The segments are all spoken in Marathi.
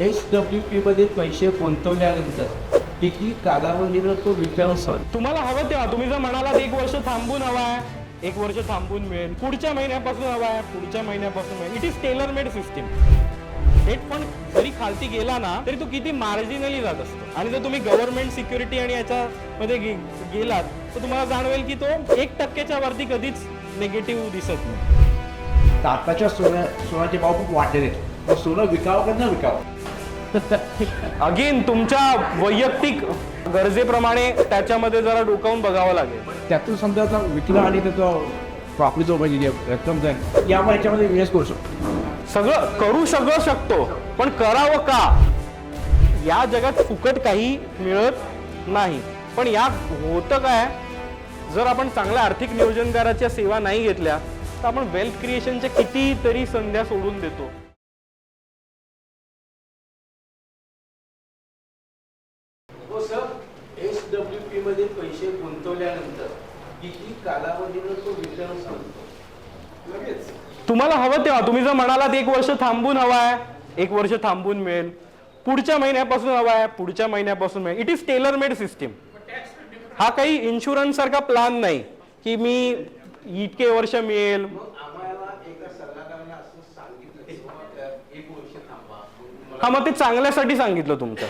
एस डब्ल्यू पी मध्ये पैसे गुंतवल्यानंतर किती कालावधीनं तो रिटर्न होईल? तुम्हाला हवं तेव्हा. तुम्ही जर म्हणालात एक वर्ष थांबून हवा आहे एक वर्ष थांबून मिळेल. पुढच्या महिन्यापासून हवा आहे पुढच्या महिन्यापासून मिळेल. It is tailor made system debt fund जरी खालती गेला ना तरी तो किती मार्जिनली जात असतो. आणि जर तुम्ही गव्हर्नमेंट सिक्युरिटी आणि याच्यामध्ये गेलात तर तुम्हाला जाणवेल की तो एक टक्क्याच्या वरती कधीच निगेटिव्ह दिसत नाही. आताच्या सोन्या सोन्याचे भाव खूप वाढलेले आहेत. मग सोनं विकावं का न विकावं? अगेन तुमच्या वैयक्तिक गरजेप्रमाणे त्याच्यामध्ये जरा डोकावून बघावं लागेल. त्यातून समजा आता विकलं आणि त्याचा प्रॉफिट जो म्हणजे जे रक्कम जाईल यामुळे याच्यामध्ये इन्व्हेस्ट करू शकतो. सगळं करू सगळं शकतो पण करावं का? या जगात फुकट काही मिळत नाही. पण या होतं काय? जर आपण चांगल्या आर्थिक नियोजनकाराच्या सेवा नाही घेतल्या तर आपण वेल्थ क्रिएशनच्या कितीतरी संध्या सोडून देतो. हो सर एस डब्ल्यू पी मध्ये पैसे गुंतवल्यानंतर किती कालावधीनं तो रिटर्न सांगतो? लगेच. तुम्हाला हवं तेव्हा. तुम्ही जर म्हणालात एक वर्ष थांबून हवा आहे एक वर्ष थांबून मिळेल. पुढच्या महिन्यापासून हवा आहे पुढच्या महिन्यापासून मिळेल. It is tailor made system हा काही इन्शुरन्स सारखा प्लान नाही की मी इतके वर्ष मिळेल. हा मग ते चांगल्यासाठी सांगितलं तुमचं.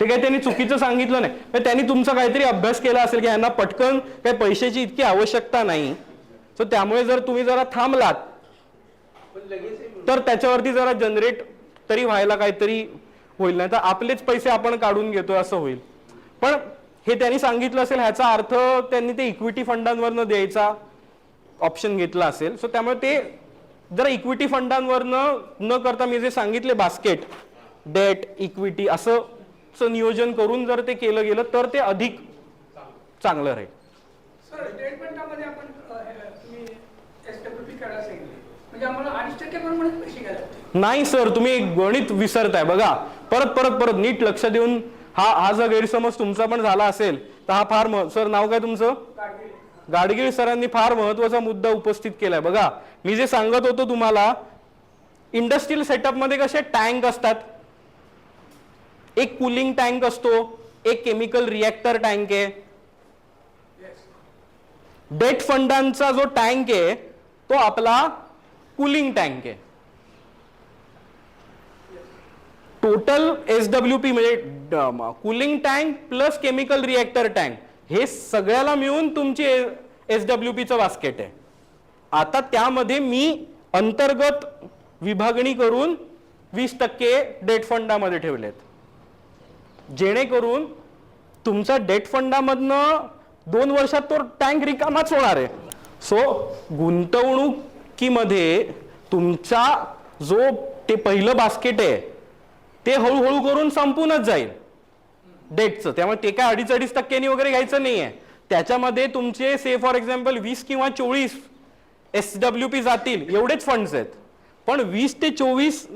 ठीक आहे त्यांनी चुकीचं सांगितलं नाही. त्यांनी तुमचा काहीतरी अभ्यास केला असेल की यांना पटकन काही पैशाची इतकी आवश्यकता नाही. सो त्यामुळे जर तुम्ही जरा थांबलात तर त्याच्यावरती जरा जनरेट तरी व्हायला काहीतरी होईल. नाही तर आपलेच पैसे आपण काढून घेतोय असं होईल. पण हे त्यांनी सांगितलं असेल ह्याचा अर्थ त्यांनी ते इक्विटी फंडांवरनं द्यायचा ऑप्शन घेतला असेल. सो त्यामुळे ते जरा इक्विटी फंडांवरनं न करता मी जे सांगितले बास्केट डेट इक्विटी असं च नियोजन करून जर ते केलं गेलं तर ते अधिक चांगलं राहील. म्हणजे नाही सर तुम्ही गणित विसरताय. बघा परत परत परत नीट लक्ष देऊन हा हा जर गैरसमज तुमचा पण झाला असेल तर हा फार सर नाव काय तुमचं? गाडगीळ. सरांनी फार महत्त्वाचा मुद्दा उपस्थित केलाय. बघा मी जे सांगत होतो तुम्हाला इंडस्ट्रियल सेटअपमध्ये कसे टँक असतात एक कुलिंग टँक असतो एक केमिकल रिॲक्टर टँक आहे. डेट फंडांचा जो टँक आहे तो आपला कुलिंग टँक आहे. टोटल एस डब्ल्यू पी म्हणजे cooling tank plus chemical reactor tank हे सगळ्याला मिळून तुमची एस डब्ल्यू पीचं बास्केट आहे. आता त्यामध्ये मी अंतर्गत विभागणी करून वीस टक्के डेट फंडामध्ये ठेवलेत. जेणेकरून तुमचा डेट फंडामधनं दोन वर्षात तो टँक रिकामाच होणार आहे. सो गुंतवणुकीमध्ये तुमचा जो ते पहिलं बास्केट आहे ते हळूहळू करून संपूनच जाईल. डेटचं. त्यामुळे ते काय अडीच अडीच टक्क्यांनी वगैरे घ्यायचं नाही आहे त्याच्यामध्ये तुमचे से फॉर एक्झाम्पल वीस किंवा चोवीस एस डब्ल्यू पी जातील एवढेच फंड्स आहेत. पण वीस ते चोवीस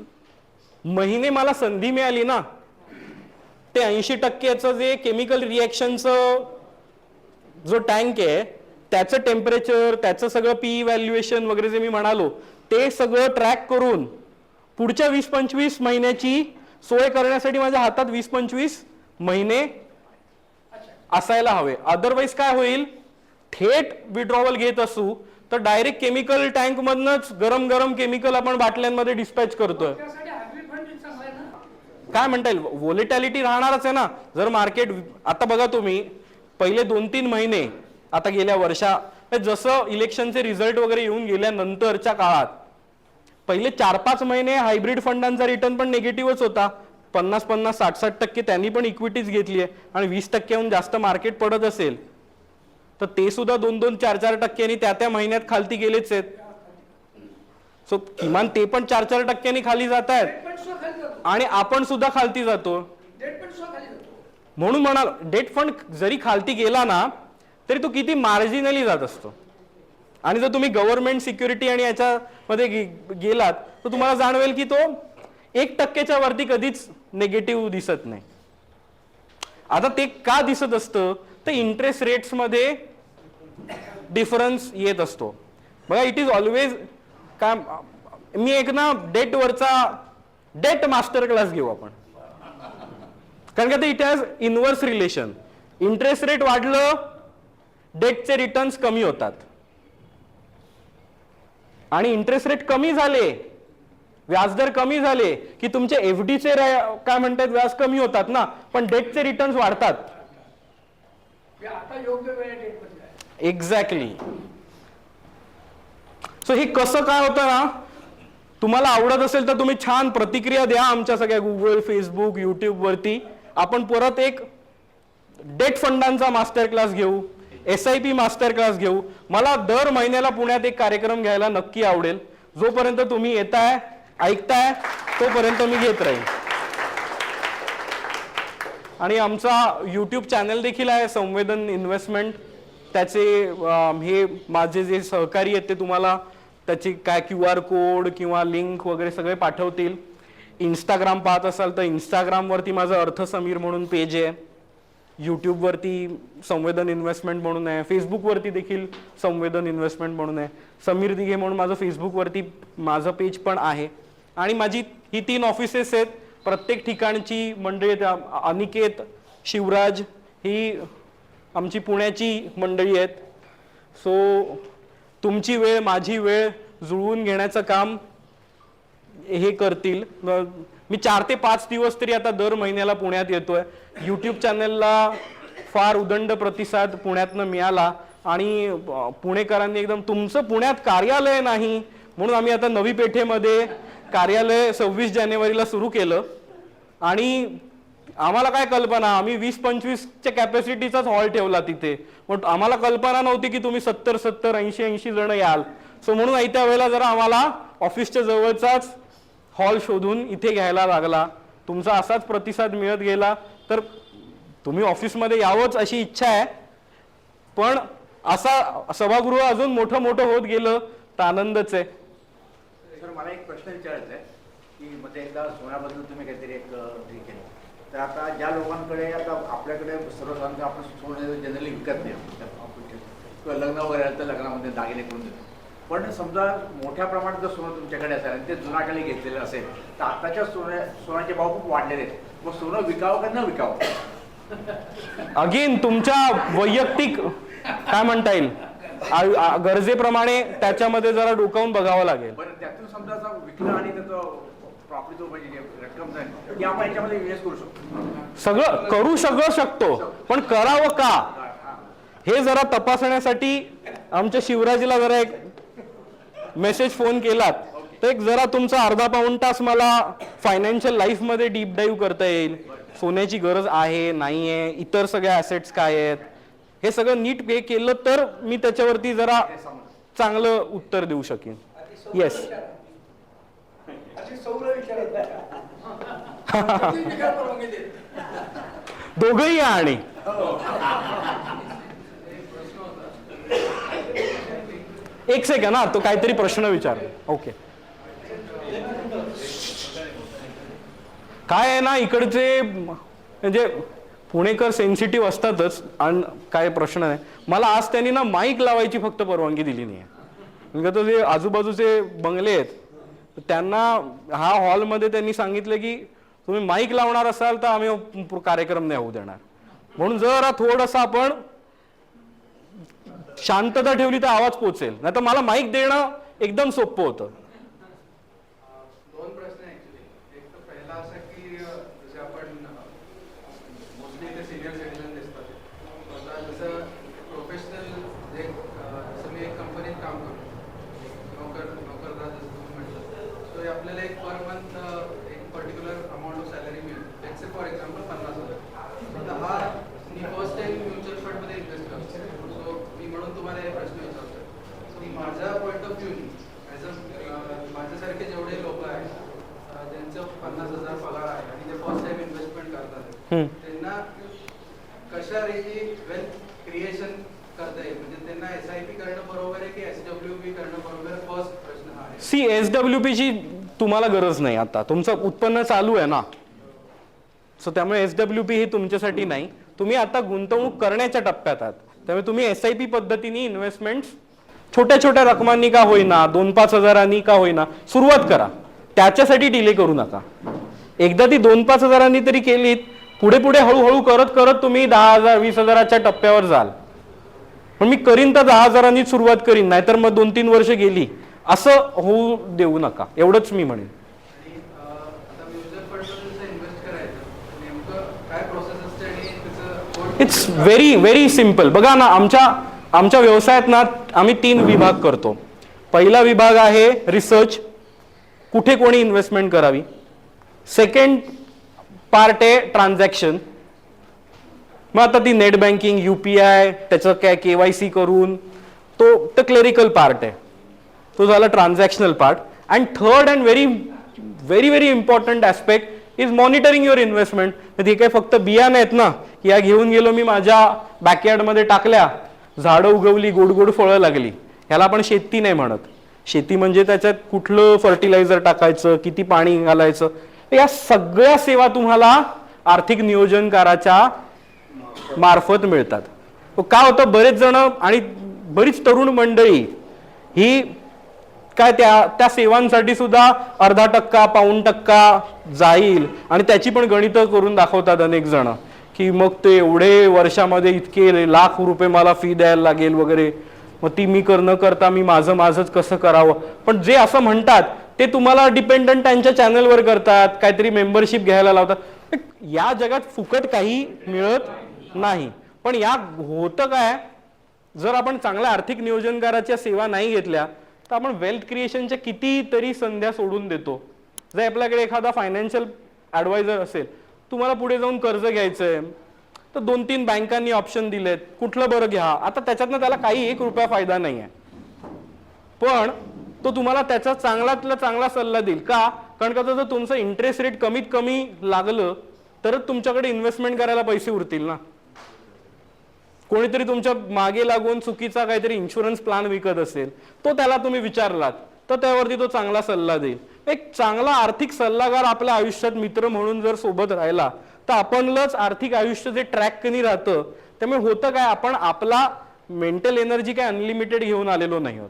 महिने मला संधी मिळाली ना ते ऐंशी टक्क्याचं जे केमिकल रिॲक्शनचं जो टँक आहे त्याचं टेम्परेचर त्याचं सगळं पी व्हॅल्युएशन वगैरे जे मी म्हणालो ते सगळं ट्रॅक करून पुढच्या वीस पंचवीस महिन्याची सोय करण्यासाठी माझ्या हातात वीस पंचवीस महिने असायला हवे. अदरवाईज काय होईल? थेट विड्रॉवल घेत असू तर डायरेक्ट केमिकल टँक मधनच गरम गरम केमिकल आपण बाटल्यांमध्ये डिस्पॅच करतोय. काय म्हणता येईल? व्होलेटॅलिटी राहणारच आहे ना. जर मार्केट आता बघा तुम्ही पहिले दोन तीन महिने आता गेल्या वर्षा जसं इलेक्शनचे रिझल्ट वगैरे येऊन गेल्यानंतरच्या काळात पहिले चार पाच महिने हायब्रिड फंडांचा रिटर्न पण निगेटिव्हच होता. पन्नास पन्नास साठ साठ टक्के त्यांनी पण इक्विटीज घेतली आहे. आणि वीस टक्क्याहून जास्त मार्केट पडत असेल. तर ते सुद्धा दोन दोन चार चार टक्क्यांनी त्या त्या महिन्यात खालती गेलेच आहेत. सो किमान ते पण चार चार टक्क्यांनी खाली जात आहेत डेट पण सुद्धा खाली जातो आणि आपण सुद्धा खालती जातो. म्हणून म्हणाल डेट फंड जरी खालती गेला ना तरी तो किती मार्जिनली जात असतो. आणि जर तुम्ही गव्हर्नमेंट सिक्युरिटी आणि याच्यामध्ये गेलात तर तुम्हाला जाणवेल की तो एक टक्क्याच्या वरती कधीच निगेटिव्ह दिसत नाही. आता ते का दिसत असतं? तर इंटरेस्ट रेट्समध्ये डिफरन्स येत असतो. बघा इट इज ऑलवेज काय मी एक ना डेटवरचा डेट मास्टर क्लास घेऊ आपण. कारण का ते it has inverse relation interest rate वाढलं डेटचे रिटर्न्स कमी होतात. आणि इंटरेस्ट रेट कमी झाले व्याजदर कमी झाले की तुमचे एफ चे काय म्हणतात व्याज कमी होतात ना पण डेटचे रिटर्न्स वाढतात. एक्झॅक्टली सो हे कसं काय होतं ना तुम्हाला आवडत असेल तर तुम्ही छान प्रतिक्रिया द्या आमच्या सगळ्या गुगल फेसबुक युट्यूब वरती. आपण परत एक डेट फंडांचा मास्टर क्लास घेऊ S I P master class घेऊ. मला दर महिन्याला पुण्यात एक कार्यक्रम घ्यायला नक्की आवडेल. जोपर्यंत तुम्ही येताय ऐकताय तोपर्यंत मी घेत राहीन. आणि आमचा यूट्यूब चॅनल देखील आहे संवेदन इन्व्हेस्टमेंट त्याचे हे माझे जे सहकारी आहेत ते तुम्हाला त्याची काय क्यू आर कोड किंवा लिंक वगैरे सगळे पाठवतील. इंस्टाग्राम पाहत असाल तर इंस्टाग्रामवरती माझं अर्थ समीर म्हणून पेज आहे. यूट्यूबवरती संवेदन इन्व्हेस्टमेंट म्हणून आहे. फेसबुकवरती देखील संवेदन इन्व्हेस्टमेंट म्हणून आहे. समीर दिघे म्हणून माझं फेसबुकवरती माझं पेज पण आहे. आणि माझी ही तीन ऑफिसेस आहेत. प्रत्येक ठिकाणची मंडळी आहेत. अनिकेत शिवराज ही आमची पुण्याची मंडळी आहेत. सो तुमची वेळ माझी वेळ जुळवून घेण्याचं काम हे करतील. मी चार ते पाच दिवस तरी आता दर महिन्याला पुण्यात येतोय. यूट्यूब चॅनलला फार उदंड प्रतिसाद पुण्यातनं मिळाला आणि पुणेकरांनी एकदम तुमचं पुण्यात कार्यालय नाही. म्हणून आम्ही आता नवी पेठेमध्ये कार्यालय सव्वीस जानेवारीला सुरू केलं. आणि आम्हाला काय कल्पना? आम्ही वीस पंचवीसच्या कॅपॅसिटीचाच हॉल ठेवला तिथे. मग आम्हाला कल्पना नव्हती की तुम्ही सत्तर सत्तर ऐंशी ऐंशी जण याल. सो म्हणून आयत्या वेळेला जरा आम्हाला ऑफिसच्या जवळचाच हॉल शोधून इथे घ्यायला लागला. तुमचा असाच प्रतिसाद मिळत गेला. तर तुम्ही ऑफिसमध्ये यावंच अशी इच्छा आहे. पण असा सभागृह अजून मोठं मोठं होत गेलं तर आनंदच आहे. सर मला एक प्रश्न विचारायचा आहे की मध्ये एकदा सोन्याबद्दल तुम्ही काहीतरी एक तर आता ज्या लोकांकडे आता आपल्याकडे सर्वसाधारण आपण सोनं जनरली विकत नाही. किंवा लग्न वगैरे आलं तर लग्नामध्ये दागिने करून देतो. पण समजा मोठ्या प्रमाणात जर सोनं तुमच्याकडे असेल आणि ते जुनाकाली घेतलेलं असेल तर आताच्या सोन्या सोन्याचे भाव खूप वाढलेले आहेत. मग सोनं विकावं का न विकावं? अगेन तुमच्या वैयक्तिक काय म्हणता येईल? गरजेप्रमाणे त्याच्यामध्ये जरा डोकावून बघावं लागेल. त्यातून समजा विकलं आणि त्याचं म्हणजे सगळं करू सगळं शकतो पण करावं का? हे जरा तपासण्यासाठी आमच्या शिवराजीला जरा एक मेसेज फोन केलात. तर एक जरा तुमचा अर्धा पाऊण तास मला फायनान्शियल लाईफमध्ये डीप डाईव्ह करता येईल. सोन्याची गरज आहे नाही आहे इतर सगळ्या ऍसेट्स काय आहेत? हे सगळं नीट पे केलं तर मी त्याच्यावरती जरा चांगलं उत्तर देऊ शकेन. येस अशी सौर विचारत दोघंही या आणि एक सेकंड हा तो काहीतरी प्रश्न विचार ओके काय आहे ना इकडचे म्हणजे पुणेकर सेन्सिटिव्ह असतातच आणि काय प्रश्न नाही. मला आज त्यांनी ना माईक लावायची फक्त परवानगी दिली नाही म्हणजे तो जे आजूबाजूचे बंगले आहेत त्यांना हा हॉलमध्ये त्यांनी सांगितलं की तुम्ही माईक लावणार असाल तर आम्ही कार्यक्रम नाही होऊ देणार. म्हणून जरा थोडंसं आपण शांतता ठेवली तर आवाज पोचेल नाही तर मला माईक देणं एकदम सोपं होतं दोन प्रश्न ऍक्च्युली एक तर पहिला असा की अ, जसे आपण मोस्टली ते सिनियर सिटीजन दिसतात आता जसं प्रोफेशनल जे अ, जसं मी एक कंपनीत काम करतो एक नोकर नोकरदार जसं तुम्ही म्हटलं सो आपल्याला एक पर मंथ एक particular amount of salary let's for example पन्नास हजार. आता हा मी फर्स्ट टाइम म्युच्युअल फंडमध्ये इन्व्हेस्ट करतो. सो मी म्हणून तुम्हाला हे प्रश्न विचारतो की माझ्या पॉईंट ऑफ व्ह्यूनी ॲज अ माझ्यासारखे जेवढे लोक आहेत अ, ज्यांचं पन्नास हजार पगार आहे आणि ते फर्स्ट टाइम इन्व्हेस्टमेंट करतात. त्यांना कशा रीती वेल्थ क्रिएशन करता येईल? म्हणजे त्यांना एस आय पी करणं बरोबर आहे की एस डब्ल्यू पी करणं बरोबर फर्स्ट प्रश्न आहे. सी एस डब्ल्यू पीची तुम्हाला गरज नाही आता. तुमचं उत्पन्न चालू आहे ना. सो त्यामुळे एस डब्ल्यू पी ही तुमच्यासाठी नाही. तुम्ही आता गुंतवणूक करण्याच्या टप्प्यात आहात. त्यामुळे तुम्ही एस आय पी पद्धतीने इन्व्हेस्टमेंट छोट्या छोट्या रकमांनी का होईना दोन पाच हजारांनी का होईना सुरुवात करा. त्याच्यासाठी डिले करू नका. एकदा ती दोन पाच हजारांनी तरी केलीत पुढे पुढे हळूहळू करत करत तुम्ही दहा हजार वीस हजाराच्या टप्प्यावर जाल. पण मी करीन तर दहा हजारांनी सुरुवात करीन नाहीतर मग दोन तीन वर्ष गेली. असं होऊ देऊ नका. एवढंच मी म्हणेन आणि अं, आता म्युच्युअल फंडमध्ये जसं इन्व्हेस्ट करायचं तर नेमकं काय प्रोसेस असते आणि त्याचं कोण- इट्स व्हेरी व्हेरी सिंपल बघा ना आमच्या आमच्या व्यवसायात ना आम्ही तीन विभाग करतो. पहिला विभाग आहे रिसर्च कुठे कोणी इन्व्हेस्टमेंट करावी? सेकंड पार्ट आहे ट्रान्झॅक्शन मग आता ती net banking U P I त्याचं काय के वाय सी करून तो तर क्लेरिकल पार्ट आहे. तो झाला transactional part and third and very very very important aspect is monitoring your investment ते काही फक्त बियाणं आहेत ना? की या घेऊन गेलो मी माझ्या बॅकयार्डमध्ये टाकल्या. झाडं उगवली गोड गोड फळं लागली. ह्याला आपण शेती नाही म्हणत. शेती म्हणजे त्याच्यात कुठलं फर्टिलायझर टाकायचं किती पाणी घालायचं? या सगळ्या सेवा तुम्हाला आर्थिक नियोजनकाराच्या मार्फत मिळतात. काय होतं? बरेच जण आणि बरीच तरुण मंडळी ही काय त्या त्या सेवांसाठी सुद्धा अर्धा टक्का पाऊण टक्का जाईल. आणि त्याची पण गणितं करून दाखवतात अनेक जण. की मग ते एवढे वर्षामध्ये इतके लाख रुपये मला फी द्यायला लागेल वगैरे. मग ती मी कर न करता मी माझं माझंच कसं करावं? पण जे असं म्हणतात ते तुम्हाला डिपेंडंट त्यांच्या चॅनलवर करतात काहीतरी मेंबरशिप घ्यायला लावतात. या जगात फुकट काही मिळत नाही. पण या होतं काय? जर आपण चांगल्या आर्थिक नियोजनकाराच्या सेवा नाही घेतल्या तर आपण वेल्थ क्रिएशनच्या कितीतरी संध्या सोडून देतो. जर आपल्याकडे एखादा फायनान्शियल ॲडवायझर असेल तुम्हाला पुढे जाऊन कर्ज घ्यायचं आहे तर दोन तीन बँकांनी ऑप्शन दिलेत कुठलं बरं घ्या? आता त्याच्यातनं त्याला काही एक रुपया फायदा नाही आहे पण तो तुम्हाला त्याचा चांगल्यातला चांगला सल्ला देईल. का? कारण का जर तुमचं इंटरेस्ट रेट कमीत कमी लागलं तरच तुमच्याकडे इन्व्हेस्टमेंट करायला पैसे उरतील ना. कोणीतरी तुमच्या मागे लागून चुकीचा काहीतरी इन्शुरन्स प्लॅन विकत असेल तो त्याला तुम्ही विचारलात तर त्यावरती तो चांगला सल्ला देईल. एक चांगला आर्थिक सल्लागार आपल्या आयुष्यात मित्र म्हणून जर सोबत राहिला तर आपणच आर्थिक आयुष्य जे ट्रॅक कनी राहतं त्यामुळे होतं काय आपण आपला मेंटल एनर्जी काय अनलिमिटेड घेऊन आलेलो नाही आहोत.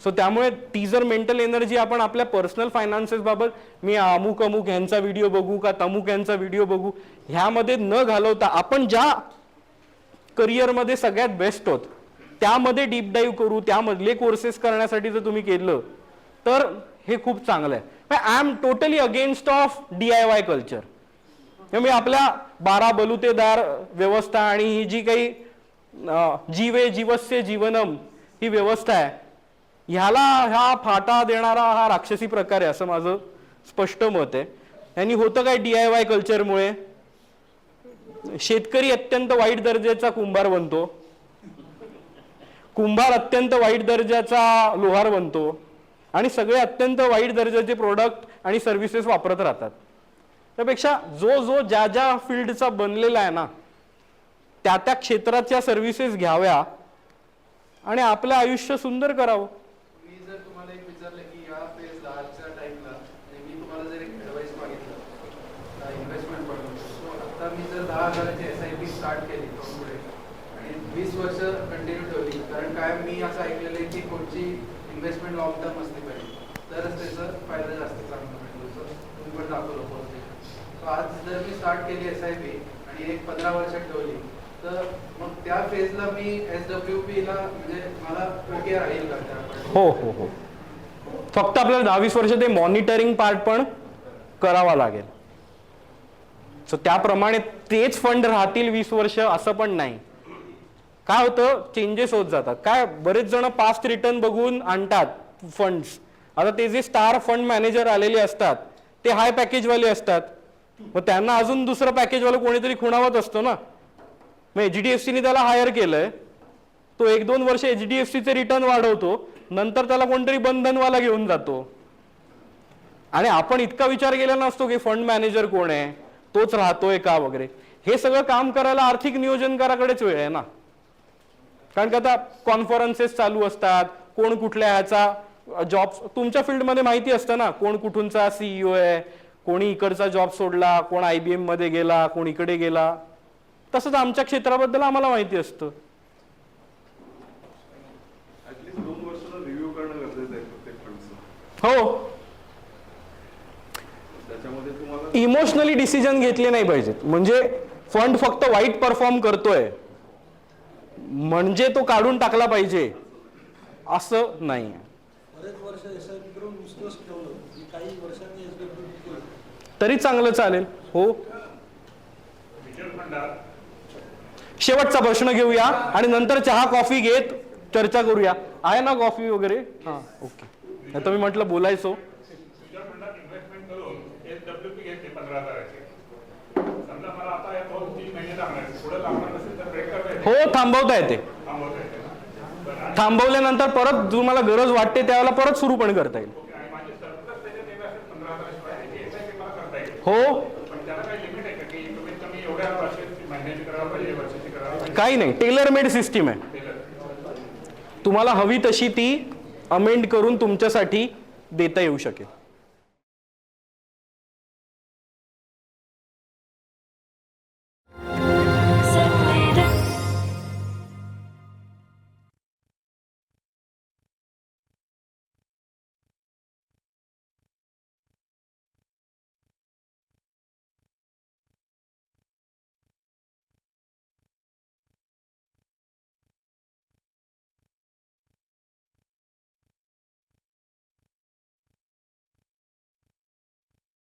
सो त्यामुळे ती जर मेंटल एनर्जी आपण आपल्या पर्सनल फायनान्सेस बाबत मी अमुक अमुक यांचा व्हिडिओ बघू का तमुक यांचा व्हिडिओ बघू ह्यामध्ये न घालवता आपण ज्या करिअरमध्ये सगळ्यात बेस्ट होत. त्यामध्ये डीप डाईव्ह करू त्यामधले कोर्सेस करण्यासाठी जर तुम्ही केलं तर हे खूप चांगलं आहे. I am totally against of D I Y culture मी आपल्या बारा बलुतेदार व्यवस्था आणि ही जी काही जीवे जीवस्य जीवनम ही व्यवस्था आहे ह्याला ह्या फाटा देणारा हा राक्षसी प्रकार आहे असं माझं स्पष्ट मत आहे. यांनी होतं काय डी आय वाय कल्चरमुळे शेतकरी अत्यंत वाईट दर्जाचा कुंभार बनतो. कुंभार अत्यंत वाईट दर्जाचा लोहार बनतो. आणि सगळे अत्यंत वाईट दर्जाचे प्रोडक्ट आणि सर्व्हिसेस वापरत राहतात. त्यापेक्षा जो जो ज्या ज्या फील्डचा बनलेला आहे ना त्या त्या क्षेत्राच्या सर्व्हिसेस घ्याव्या आणि आपलं आयुष्य सुंदर करावं मी जर तुम्हाला एक विचारलं की या फेजला आजच्या टाइमला मी तुम्हाला जर एक ॲडवाईस मागितलं इन्व्हेस्टमेंटबद्दल सो आता मी जर दहा हजाराची एस आय पी स्टार्ट केली इथून आणि वीस वर्ष कंटिन्यू ठेवली. कारण काय मी असं ऐकलेलं आहे की कोणची इन्व्हेस्टमेंट लॉंग टर्म असली पाहिजे. तरच त्याचा फायदा जास्त चांगला मिळतो जसं तुम्ही पण दाखवलं पोहोचले आज जर मी स्टार्ट केली एस आय पी आणि एक पंधरा वर्षात ठेवली तर मग त्या फेजला मी एस डब्ल्यू पीला म्हणजे मला ओके राहील का त्या हो हो हो. फक्त आपल्याला दहावीस वर्ष ते मॉनिटरिंग पार्ट पण करावा लागेल. सो त्याप्रमाणे तेच फंड राहतील वीस वर्ष असं पण नाही. काय होतं? चेंजेस होत जातात. काय? बरेच जण पास्ट रिटर्न बघून आणतात फंड्स आता ते जे स्टार फंड मॅनेजर आलेले असतात ते हाय पॅकेजवाले असतात. मग त्यांना अजून दुसरं पॅकेजवालं कोणीतरी खुणावत असतो ना? मग एच डी एफ सीने त्याला हायर केलंय. तो एक दोन वर्ष एच डी एफ सीचे रिटर्न वाढवतो. नंतर त्याला कोणतरी बंधनवाला घेऊन जातो. आणि आपण इतका विचार केला नसतो की फंड मॅनेजर कोण आहे? तोच राहतोय का वगैरे? हे सगळं काम करायला आर्थिक नियोजनकाराकडेच वेळ आहे ना. कारण का आता कॉन्फरन्सेस चालू असतात कोण कुठल्या ह्याचा जॉब तुमच्या फील्डमध्ये माहिती असतं ना कोण कुठूनचा सीईओ आहे कोणी इकडचा जॉब सोडला कोण आय बी एममध्ये गेला कोण इकडे गेला. तसंच आमच्या क्षेत्राबद्दल आम्हाला माहिती असतं. ऍटलीस्ट दोन वर्षाला रिव्ह्यू करणं गरजेचं आहे प्रत्येक फंडचं हो त्याच्यामध्ये तुम्हाला इमोशनली डिसिजन घेतले नाही पाहिजेत. म्हणजे फंड फक्त वाईट परफॉर्म करतोय. म्हणजे तो काढून टाकला पाहिजे. असं नाही तरी चांगलं चालेल. हो. शेवटचा प्रश्न घेऊया आणि नंतर चहा कॉफी घेत चर्चा करूया. आहे ना कॉफी वगैरे? हा ओके. नाही तर मी म्हटलं बोलायचो म्युच्युअल फंडात इन्व्हेस्टमेंट करून एस डब्ल्यू पी घेतले पंधरा हजाराचे समजा मला आता या दोन तीन महिने लागणार आहेत. पुढे लागणार नसेल तर ब्रेक करता येते हो थांबवता येते थांबवल्यानंतर परत तुम्हाला गरज वाटते त्यावेळेला परत सुरू पण करता येईल. हो. काही नाही टेलर मेड सिस्टीम आहे. तुम्हाला हवी तशी ती अमेंड करून तुमच्यासाठी देता येऊ शकेल.